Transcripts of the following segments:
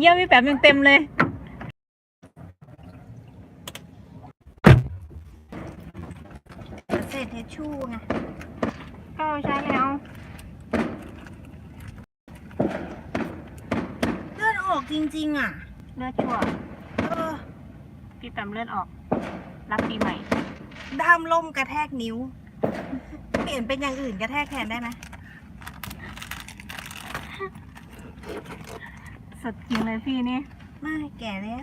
เยี่ยมพี่แปมเต็มๆเลย เศษเทชชู่ไงก็ใช้แล้วเลือดออกจริง ๆ อะ เลือดชั่วเออพี่แปมเลือดออก รับปีใหม่ ด้ามล่มกระแทกนิ้ว เปลี่ยนเป็นอย่างอื่นกระแทกแทนได้ไหม สดจริงเลยพี่นี่ไม่แก่แล้ว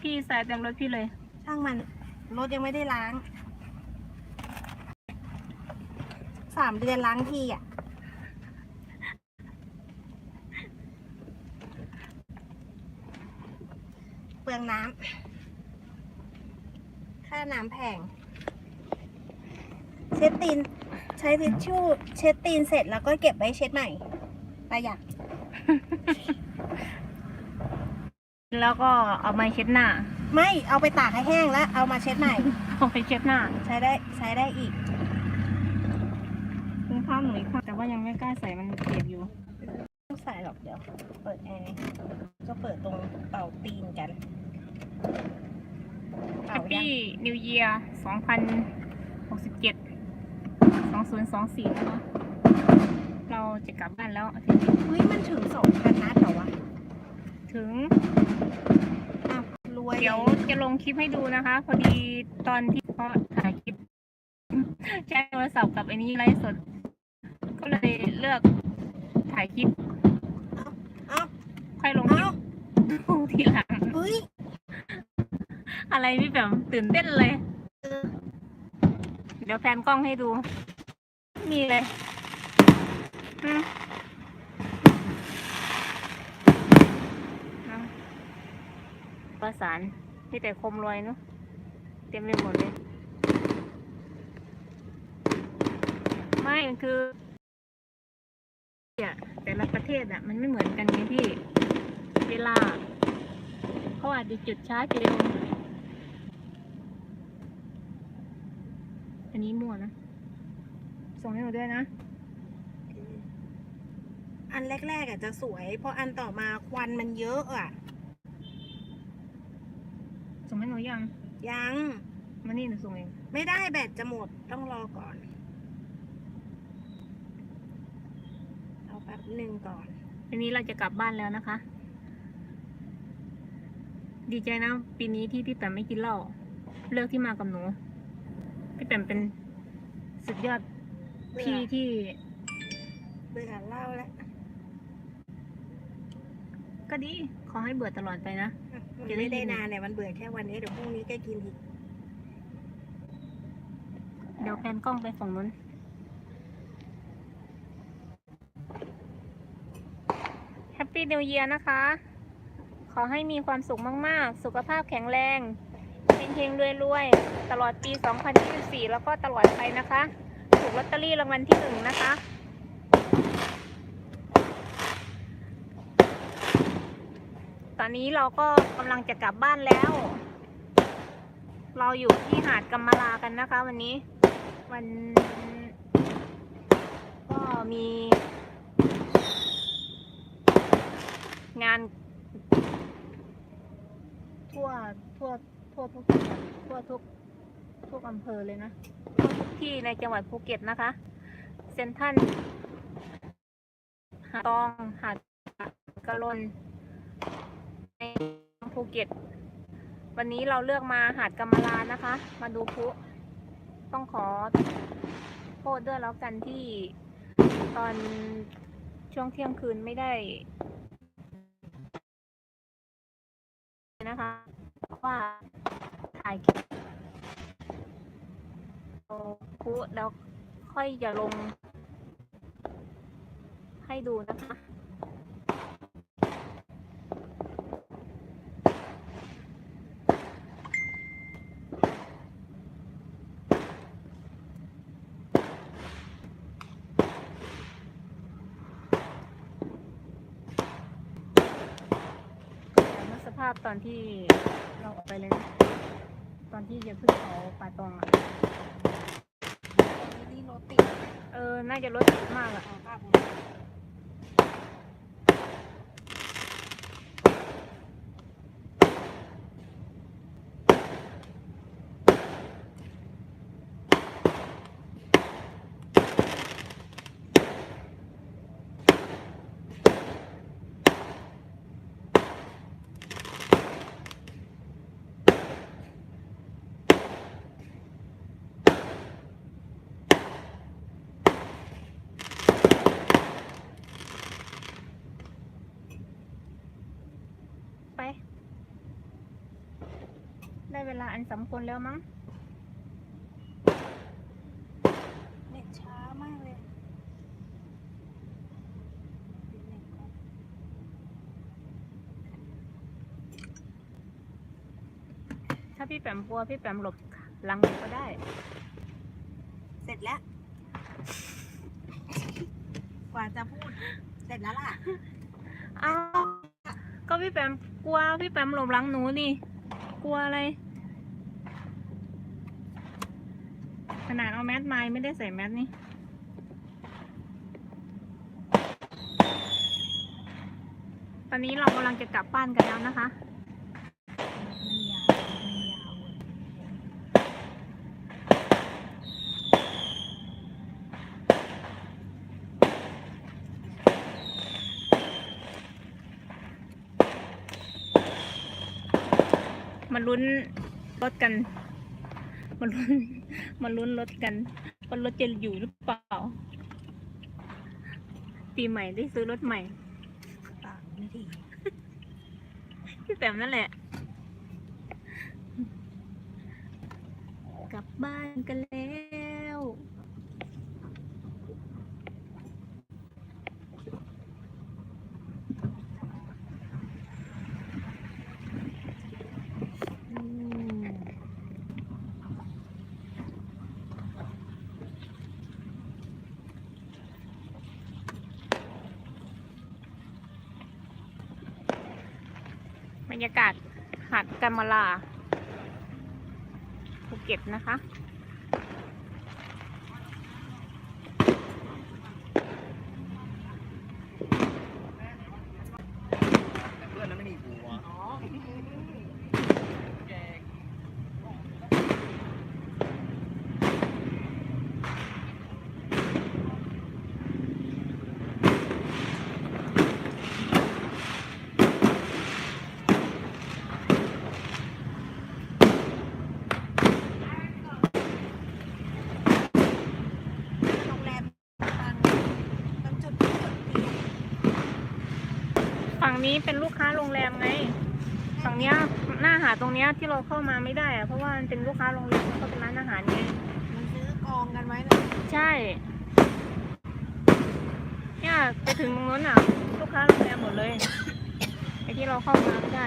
พี่ใส่เต็มรถพี่เลย ช่างมันรถยังไม่ได้ล้าง สามเดือนล้างทีอะ เปลืองน้ำ ค่าน้ำแพง เช็ดตีน ใช้ทิชชู่เช็ดตีนเสร็จแล้วก็เก็บไว้เช็ดใหม่ประหยัดแล้วก็เอาไม้เช็ดหน้า ไม่เอาไปตากให้แห้งแล้ว เอามาเช็ดใหม่ เอาไปเช็ดหน้า ใช้ได้ใช้ได้อีกถุงเท้าหนูอีกค่ะแต่ว่ายังไม่กล้าใส่มันเปียกอยู่ไม่ต้องใส่หรอกเดี๋ยว เปิดแอร์ก็เปิดตรงเป่าตีนกันเป่ายัง Happy New Year 2067 2024นะคะ เราจะกลับบ้านแล้วอาทิตย์นี้เฮ้ย มันถึงสองพันนัดเหรอวะถึง อ้าวรวยเดี๋ยวจะลงคลิปให้ดูนะคะ พอดีตอนที่เขาถ่ายคลิปใช้โทรศัพท์กับไอ้นี้ไลฟ์สด ก็เลยเลือกถ่ายคลิปเอ้าค่อยลงคลิเอ้าปดูทีหลัง เฮ้ยอะไรพี่แบบตื่นเต้นเลยเออเดี๋ยวแพนกล้องให้ดู มีเลยอืมเอาประสานมีแต่คมรวยเนาะเต็มไปหมดเลย ไม่มันคือเนี่ยแต่ละประเทศอะ มันไม่เหมือนกันไงพี่ เวลาเขาอาจจะจุดช้าจุดเร็วอันนี้มั่วนะ ส่งให้หนูด้วยนะ อันแรกๆอะจะสวยพออันต่อมาควันมันเยอะอะ ส่งให้หนูยัง ยัง มานี่หนูส่งเอง ไม่ได้แบตจะหมดต้องรอก่อน เอาแป๊บหนึ่งก่อนทีนี้เราจะกลับบ้านแล้วนะคะ ดีใจนะ ปีนี้ที่พี่แปมไม่กินเหล้าเลือกที่มากับหนู พี่แปมเป็นสุดยอดเบื่อ พี่ที่เบื่อเหล่าแล้วก็ดี ขอให้เบื่อตลอดไปนะ มันจะได้ไม่ได้ยินนานเนี่ยมันเบื่อแค่วันนี้เดี๋ยวพรุ่งนี้ก็กินอีก เดี๋ยวแพนกล้องไปฝั่งนู้น แฮปปี้นิวเยียนะคะ ขอให้มีความสุขมาก ๆ สุขภาพแข็งแรงเฮงๆรวยๆ ตลอดปี 2024 แล้วก็ตลอดไปนะคะถูก ลอตเตอรี่รางวัลที่หนึ่งนะคะ ตอนนี้เราก็กำลังจะกลับบ้านแล้ว เราอยู่ที่หาดกัมมาลากันนะคะ วันนี้ วัน ก็มี งาน ทั่วทั่วทั่วทุกจัวัดทั่วทุก ทุกอำเภอเลยนะ ที่ในจังหวัดภูเก็ตนะคะ เซนทรันหาดตองหาดกะลนในภูเก็ต วันนี้เราเลือกมาหาดกัมมาลานะคะ มาดูพลุต้องขอโทษด้วยแล้วกันที่ตอนช่วงเที่ยงคืนไม่ได้นะคะเพราะว่าถ่ายคลิป เอาพลุแล้วค่อยจะลง ให้ดูนะคะ สภาพตอนที่เราออกไปเลยนะตอนที่จะขึ้นเขาป่าตองอะ รถติด เออ น่าจะรถติดมากอะ ป้าผม ลาอันสมควรแล้วมั้งเน็ตช้ามากเลยปิดเน็ตก่อนถ้าพี่แปมกลัวพี่แปมหลบหลังหนูก็ได้ เสร็จแล้ว กว่าจะพูด เสร็จแล้วล่ะ อ้าว ก็พี่แปมกลัวพี่แปมหลบหลังหนูนี่ กลัวอะไร นาดเอาแมสมาไม่ได้ใส่แมสนี่ตอนนี้เรากำลังจะกลับบ้านกันแล้วนะคะมาลุ้นรถกันมาลุ้น มาลุ้นรถกันว่ารถจะอยู่หรือเปล่า ปีใหม่ได้ซื้อรถใหม่ปากไม่ดีพี่แปมนั่นแหละ กลับบ้านกันแล้ว อืมบ รรยากาศหาดกามะลาภูเก็ตนะคะ เพื่อนนั้นไม่มีหัว โรงแรมตังตรงจุดจุดนี้ ฝั่ง นี้เป็นลูกค้าโรงแรมไง ฝั่งเนี้ยหน้าหาดตรงเนี้ยที่เราเข้ามาไม่ได้อะเพราะว่ามันเป็นลูกค้าโรงแรมแล้วก็เป็นร้านอาหารไงมันซื้อกองกันไว้เลยใช่ เนี่ยไปถึงตรงนู้นอะ ลูกค้าโรงแรมหมดเลย ไอที่เราเข้ามาไม่ได้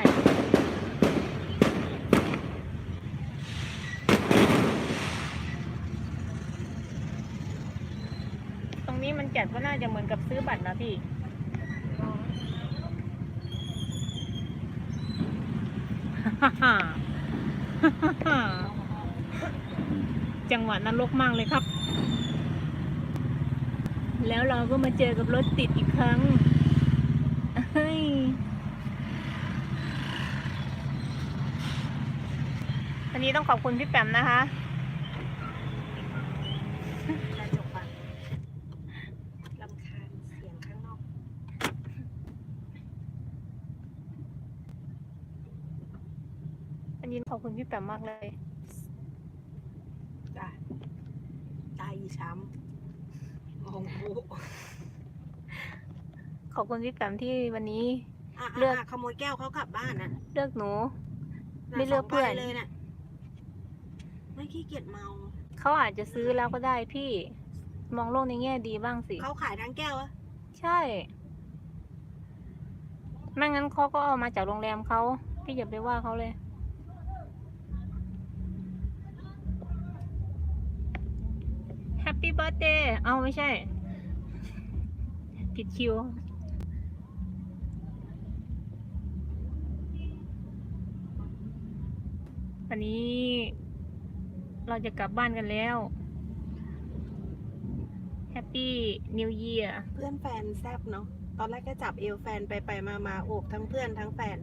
ตรงนี้มันจัดว่าน่าจะเหมือนกับซื้อบัตรนะพี่ จังหวะนรกมากเลยครับ แล้วเราก็มาเจอกับรถติดอีกครั้งวันนี้ต้องขอบคุณพี่แปมนะคะ กระจกอะลำคาญเสียงข้างนอก วันนี้ขอบ คุณพี่แปมมากเลยจ้ะใจช้ำมองกูขอบคุณพี่แปมที่วันนี้อะเลือกอะขโมยแก้วเขากลับบ้านน่ะเลือกหนูน่ะไม่เลือกสงใบเพื่อนเลยน่ะไม่ขี้เกียจเมา เขาอาจจะซื้อแล้วก็ได้พี่ มองโลกในแง่ดีบ้างสิ เขาขายทั้งแก้วอะใช่ ไม่งั้นเขาก็เอามาจากโรงแรมเขา พี่อย่าไปว่าเขาเลย แฮปปี้ เบิร์เดย์เอาไม่ใช่ ผิดคิว วันนี้ เราจะกลับบ้านกันแล้ว แฮป Happy New Year เพื่อนแฟนแซบเนาะ ตอนแรกก็จับเอวแฟนไปไปมามาโอบทั้งเพื่อนทั้งแฟน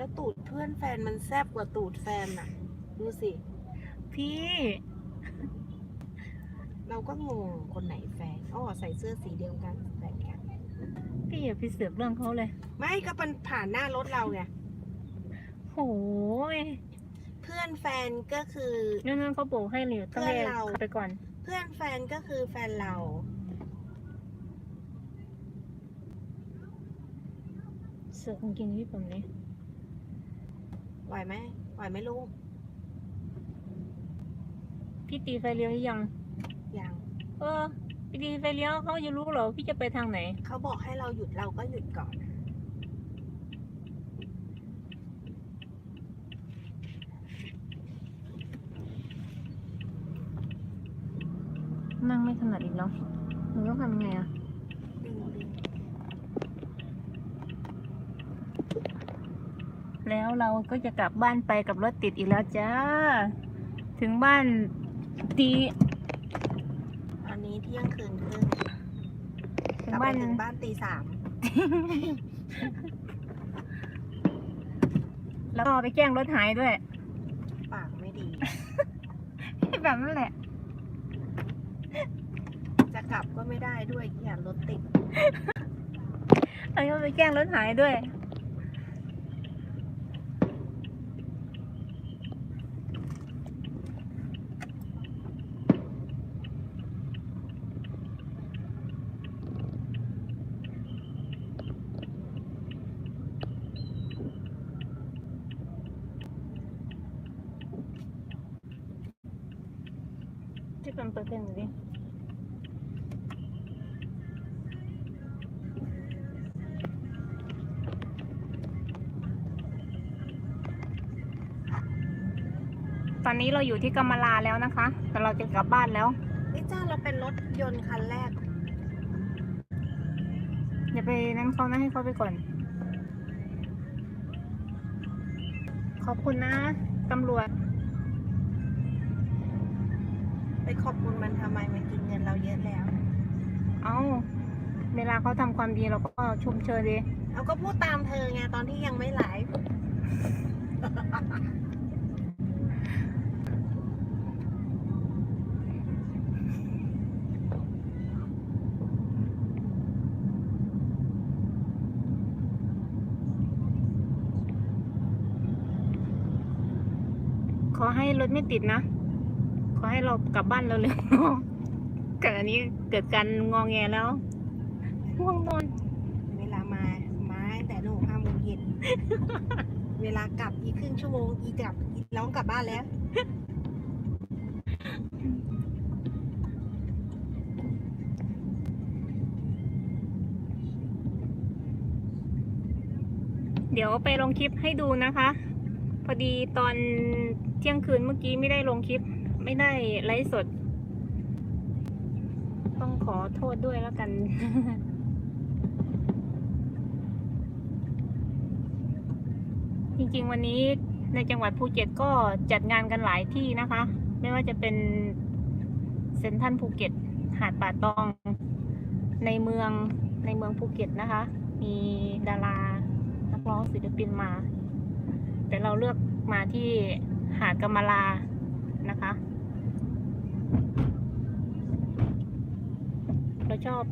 แล้วตูดเพื่อนแฟนมันแซบกว่าตูดแฟนอะดูสิ พี่ เราก็งงคนไหนแฟนอ๋อใส่เสื้อสีเดียวกันแฟนกัน พี่อย่าไปเสือกเรื่องเขาเลย ไม่ก็เป็นผ่านหน้ารถเราไงโหยเพื่อนแฟนก็คือ นั่นนั่นเขาโบกให้เลยต้องให้เพื่อนเราไปก่อน เพื่อนแฟนก็คือแฟนเรา เสือกจริงๆพี่ผมนี้ ไหวไหมไหวไหมลูกพี่ตีไฟเลี้ยวหรือยัง ยังเออพี่ตีไฟเลี้ยวเขาจะรู้เหรอพี่จะไปทางไหน เขาบอกให้เราหยุดเราก็หยุดก่อน นั่งไม่ถนัดอีกแล้วหนูต้องทำยังไงอะ ดึงดึง แล้วเราก็จะกลับบ้านไปกับรถติดอีกแล้วจ้า ถึงบ้านตีตอนนี้เที่ยงคืนครึ่งถึกงลับไปบ้านถึงบ้านตีสามแล้วก็ไปแจ้งรถหายด้วย ปากไม่ดี แบบนั้นแหละ จะกลับก็ไม่ได้ด้วยอย่ารถติด แล้วก็ไปแจ้งรถหายด้วย ที่ เป็นเปอร์เซ็นต์ดูดิตอนนี้เราอยู่ที่กำมะลาแล้วนะคะ แต่เราจะกลับบ้านแล้ว นี่จ้าเราเป็นรถยนต์คันแรก อย่าไปนั่นเขานะให้เขาไปก่อน ขอบคุณนะตำรวจ ขอบคุณมันทำไมมันกินเงินเราเยอะแล้ว เอาเวลาเขาทำความดีเราก็ชมเชยดีเราก็พูดตามเธอไงตอนที่ยังไม่ไลฟ์ขอให้รถไม่ติดนะขอ ให้เรากลับบ้านเร็วๆเกิดอันนี้เกิดการงองแงแล้วง่วงนอน เวลามา มาตั้งแต่หนูห้าโมงเย็น เวลากลับอีกครึ่งชั่วโมงอีกลับอีร้องกลับบ้านแล้ว เดี๋ยวไปลงคลิปให้ดูนะคะ พอดีตอนเที่ยงคืนเมื่อกี้ไม่ได้ลงคลิป ไม่ได้ไลฟ์สด ต้องขอโทษด้วยแล้วกัน จริงๆวันนี้ในจังหวัดภูเก็ตก็จัดงานกันหลายที่นะคะ ไม่ว่าจะเป็นเซ็นทรัลภูเก็ต หาดป่าตอง ในเมืองในเมืองภูเก็ตนะคะ มีดารานักร้องศิลปินมา แต่เราเลือกมาที่หาดกำมะลานะคะ เราชอบ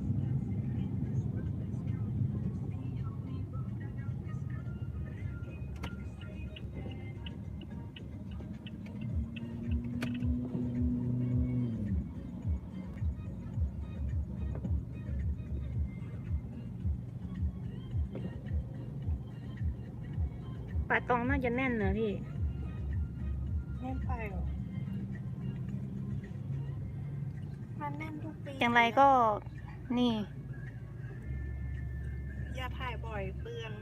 ป่าตองน่าจะแน่นเนอะพี่ อย่างไรก็นี่ อย่าถ่ายบ่อยเปลือง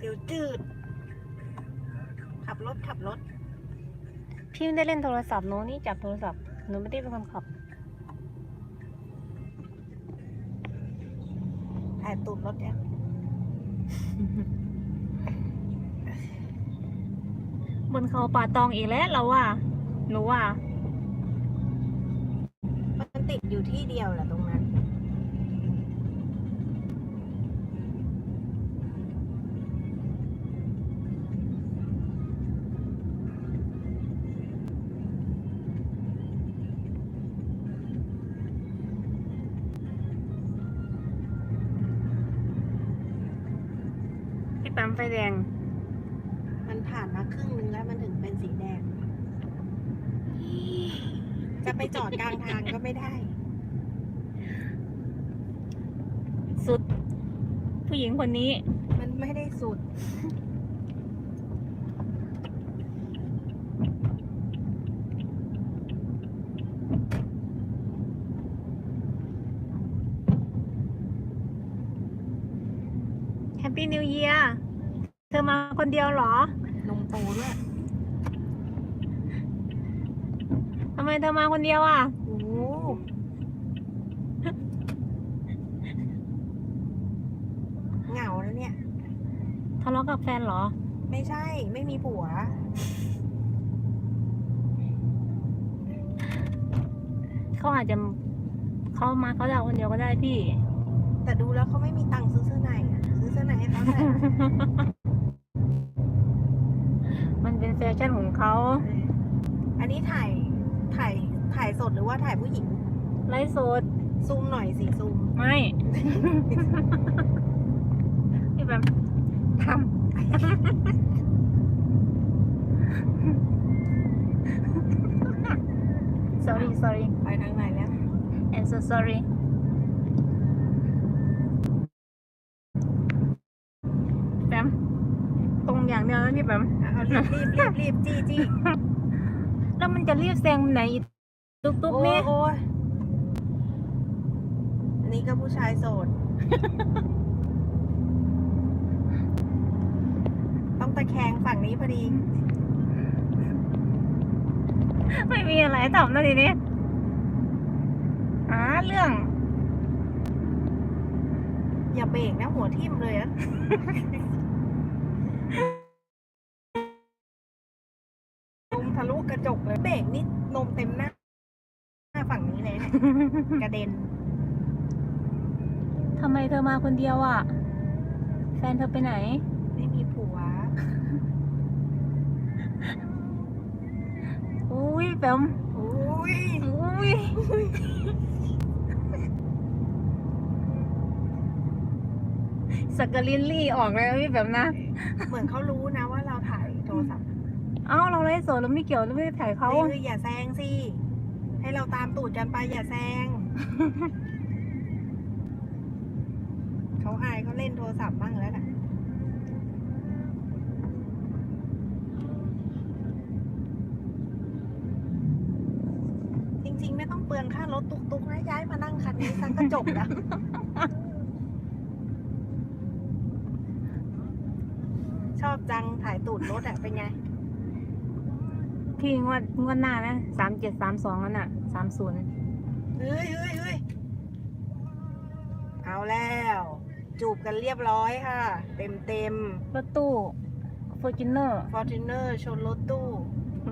เดี๋ยวจืด ขับรถขับรถ พี่ไม่ได้เล่นโทรศัพท์หนูนี่จับโทรศัพท์หนูไม่ได้เป็นคนขับ ถ่ายตูดรถเนี่ยบนเขาป่าตองอีกแล้วเราว่าหนูว่ามันติด อยู่ที่เดียวแหละตรงนั้น สุด ผู้หญิงคนนี้ มันไม่ได้สุด แฮปปี้นิวเยียร์เธอมาคนเดียวเหรอนมโตด้วย ทำไมเธอมาคนเดียวอะ โอ้โหเหงาแล้วเนี่ย ทะเลาะ กับแฟนเหรอ ไม่ใช่ ไม่มีผัว เขาอาจจะเขามาเขาจะเอาคนเดียวก็ได้พี่ แต่ดูแล้วเขาไม่มีตังค์ซื้อเสื้อในอะซื้อเสื้อในให้เขาใส่อะมันเป็นแฟชั่นของเขาอันนี้ถ่ายถ่ายถ่ายสดหรือว่าถ่ายผู้หญิง ไลฟ์สดซูมหน่อยสิซูม ไม่ พี่แบบทำ sorry sorry ไปทางไหนแล้ว I'm so sorry แปมตรงอย่างเดียวนะพี่แปมเอารีบรีบรีบรีบจี้จี้แล้วมันจะรีบแซงไหนอีกตุ๊กตุ๊กโอ้นี่โอ้ยอันนี้ก็ผู้ชายโสด ต้องตะ แคงฝั่งนี้พอดี ไม่มีอะไรทำนะทีนี้หาเรื่อง อย่าเบรกนะหัวทิ่มเลยอะนมทะลุกระจกเลย เบรกนี่นมเต็มหน้าหน้าฝั่งนี้เลยเนี่ยกระเด็น ทำไมเธอมาคนเดียวอะ แฟนเธอไปไหน ไม่มีผัว อุ้ยแปมอุ้ยอุ้ยสักกะลินลี่ออกแล้วพี่แปมนะ เหมือนเขารู้นะว่าเราถ่ายโทรศัพท์เอ้าเราไลฟ์สดเราไม่เกี่ยวเราไม่ได้ถ่ายเขาเขาคืออย่าแซงสิ ให้เราตามตูดกันไปอย่าแซง เขาอายเขาเล่นโทรศัพท์บ้างแล้วน่ะ จริงๆ ไม่ต้องเปลือง ค่ารถตุกๆนะย้ายมานั่งคันนี้ซักกระจกแล้วชอบจังถ่ายตูดรถอะเป็นไง พี่งวดงวดหน้านะสามเจ็ดสามสองนั่นน่ะสามศูนย์เฮ้ยเฮ้ยเฮ้ยเอาแล้ว จูบกันเรียบร้อยค่ะ เต็มเต็มรถตู้ฟอร์จูเนอร์ฟอร์จูเนอร์ชนรถตู้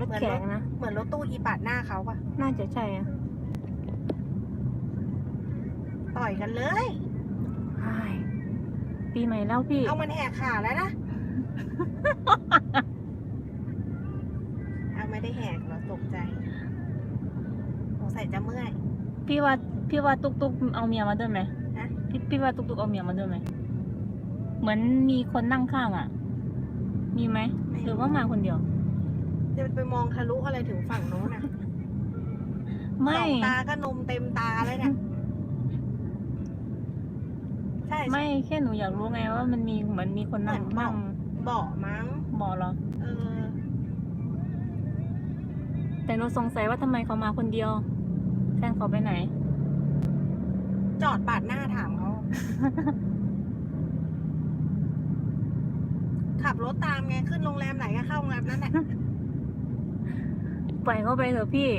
รถแข็งนะ เหมือนรถตู้อีปาดหน้าเขาปะน่าจะใช่อะ ต่อยกันเลย ใช่ปีใหม่แล้วพี่ เอามันแหกขาแล้วนะ เอาไม่ได้แหกเหรอตกใจสงสัยจะเมื่อย พี่ว่าพี่ว่าตุกตุกเอาเมียมาด้วยไหมฮะ พี่พี่ว่าตุกตุกเอาเมียมาด้วยไหมเหมือนมีคนนั่งข้างอะ มีไหมหรือว่ามาคนเดียว จะไปมองทะลุอะไรถึงฝั่งโน้นน่ะไม่ สองตาก็นมเต็มตาเลยเนี่ยใช่ไม่แค่หนูอยากรู้ไงว่ามันมีเหมือนมีคนนั่งเหมือนนั่งเบาะมั้ง บอกเหรอ เออ แต่หนูสงสัยว่าทำไมเขามาคนเดียว แฟนเขาไปไหน จอดปาดหน้าถามเขา ขับรถตามไง ขึ้นโรงแรมไหนก็เข้าโรงแรมนั้นแหละ ปล่อยเขาไปเถอะพี่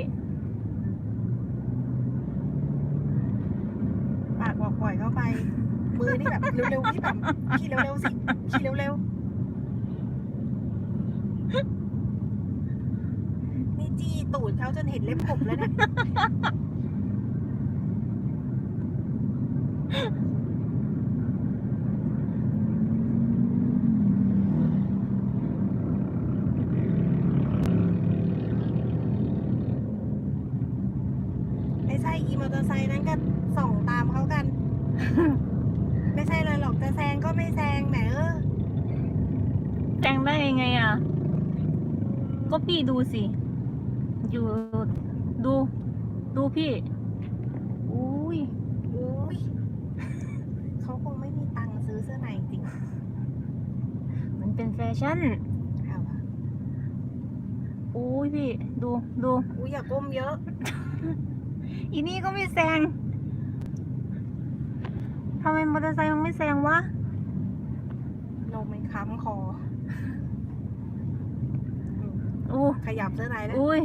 ปากบอกปล่อยเขาไป มือนี่แบบเร็วๆพี่แบบขี่เร็วๆสิขี่เร็วๆนี่จีตูดเขาจนเห็นเล็บขบแล้วเนี่ยไม่ใช่อีมอเตอร์ไซค์นั้นก็ส่องตามเขากัน ไม่ใช่เลยหรอกจะแซงก็ไม่แซงแหมเออแจ้งได้ยังไงอะ ก็พี่ดูสิ อยู่ดู ดูพี่อุ้ยอุ้ยเขาคงไม่มีตังค์ซื้อเสื้อในจริงมันเป็นแฟชั่นเอาอะอุ้ยพี่ ดูดูอุ้ยอย่าก้มเยอะ อีนี่ก็ไม่แซงทำไมมอเตอร์ไซค์มันไม่แซงวะนมมันค้ำคออู้ขยับเสื้อในแล้วอุ้ย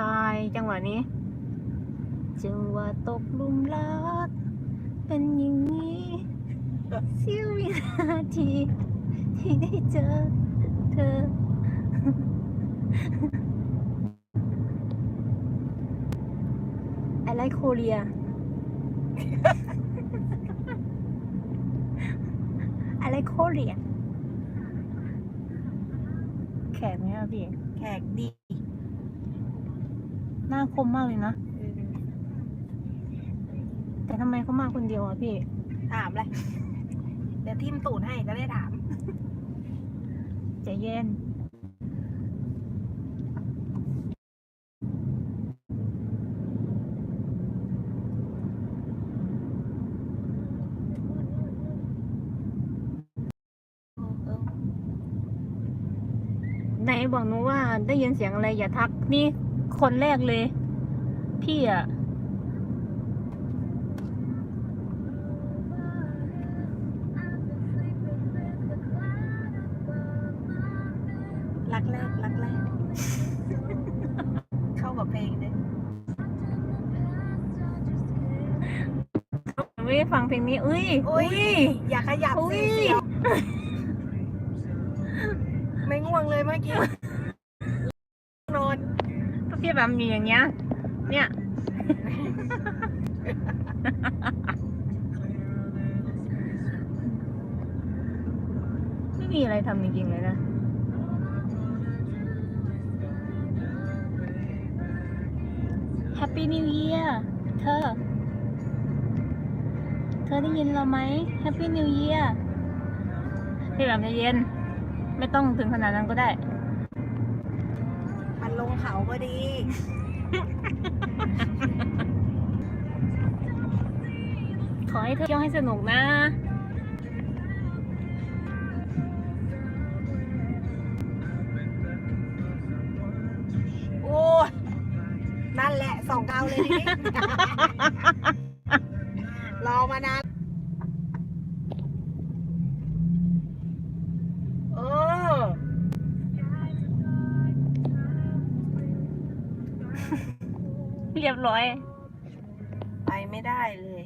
ตายจังหวะนี้ จังหวะตกหลุมรัก เป็นอย่างนี้เสี้ยววินาที ที่ได้เจอเธอ I like Korea I like Korea แขกไหมอะพี่ แขกดี หน้าคมมากเลยนะเออแต่ทำไมเขามาคนเดียวอะพี่ ถามเลย เดี๋ยวทิมตูดให้จะได้ถาม ใจเย็น ไหนบอกหนูว่าได้ยินเสียงอะไรอย่าทัก นี่คนแรกเลย พี่อะรักแรกรักแรก เข้ากับเพลงเลยไม่ได้ฟังเพลงนี้ อุ้ย อุ้ย อย่าขยับอุ้สิยเสียวไม่ง่วงเลยเมื่อกี้นอนถ้าพี่แบบมีอย่างเงี้ย เนี่ย ไม่มีอะไรทำจริงๆเลยนะ Happy New Year เธอ เธอได้ยินเราไหม Happy New Year พี่แบบใจเย็น ไม่ต้องถึงขนาดนั้นก็ได้ มันลงเขาพอดี ขอให้เธอเที่ยวให้สนุกนะโอ้ยนั่นแหละสองเกาเลยทีนี้รอมานาน รียบร้อย ไปไม่ได้เลย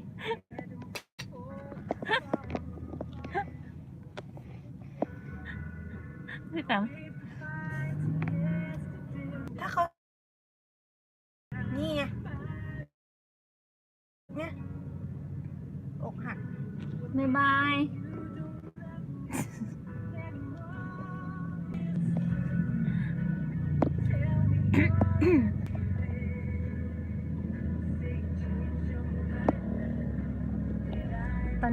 พี่แปม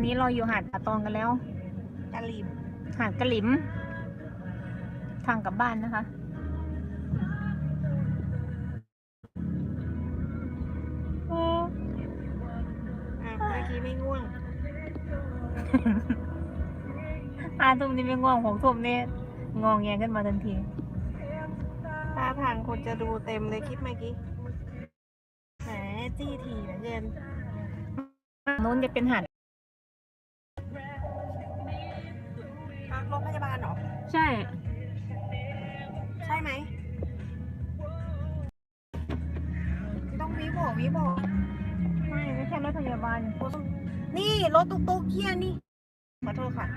นนี้เราอยู่หาดป่าตองกันแล้วกะหลิมหาดกระหลิม ทางกลับบ้านนะคะ โอ้อะเมื่อกี้ไม่ง่วง ห้าทุ่มนี่ไม่ง่วงหกทุ่มนี่งองแงขึ้นมาทันทีท่าทางคนจะดูเต็มเลยคลิปเมื่อกี้แหมจี้ถี่เหลือเกิน นู้นจะเป็นหาด ใช่ ใช่ไหม ต้องวิบอกวิบอกไม่ ไม่ใช่รถพยาบาล นี่ รถตุ๊กตุ๊กเฮียนี่ ขอโทษค่ะ